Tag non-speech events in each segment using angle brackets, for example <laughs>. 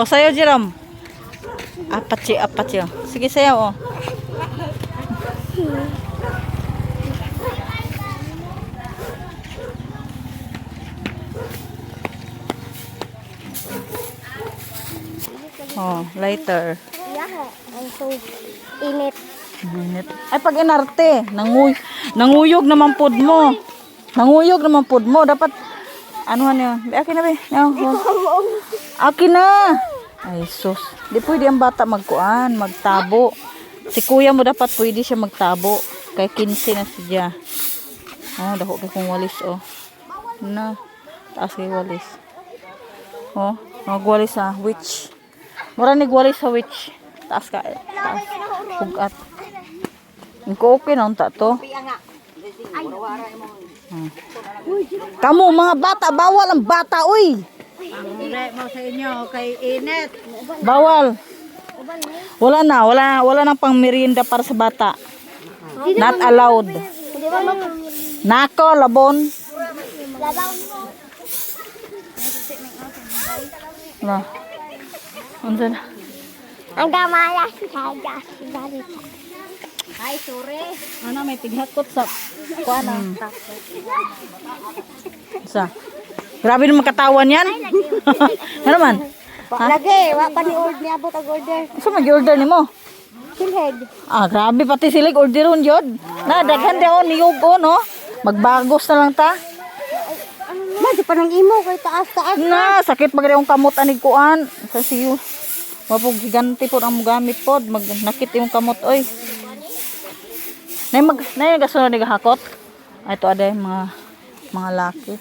O, sayo, Jerome. Apat si, apat siya. Sige, sayo, oh. Oh, lighter. Yeah, ang so init. Minute. Ay, pag inarte, nanguy, nanguyog naman pod mo. Nanguyog naman pod mo. Dapat, ano ano yun? Be, Akin na. No, oh. Akin na. Ay, sus. Di pwede ang bata magkuan, magtabo. Si kuya mo dapat pwede siya magtabo. Kay 15 na siya. Oh, dako kay kong walis, oh. Na. Taas kay walis. Oh, magwalis sa witch. Mura ni walis sa witch. Taas ka. Taas. Pugat. Ang ko okay na unta to. Hmm. Kamu mga bata, bawal ang bata, uy. Hindi mo sa inyo kay init. Bawal. Wala na, wala wala nang pang merienda para sa bata. Not allowed. Nako, labon. Na. Unsa na? Ang gamaya si Galit. Ay, sorry. Ano may tighakot sa kuan hmm. Sa. Grabe naman katawan yan. <laughs> ano man? Lagi, wa pa ni order niabot ang order. Sa mag-order nimo? Silhead. Ah, grabe pati sila orderon yun. Na, daghan daw niyog ko, no? Magbagos na lang ta. Ma, di pa nang imo kay taas taas. Na, sakit pag yung kamot anig kuan. Sa siyo. Mapog giganti po ang gamit pod. Mag nakit yung kamot oy. Nay mag nay gasunod ni hakot. Ay to ada yung mga mga laki.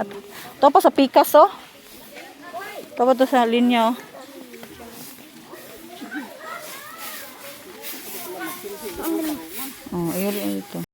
At to pa sa pikas oh. To pa to sa linya oh. Oh, ayun ito.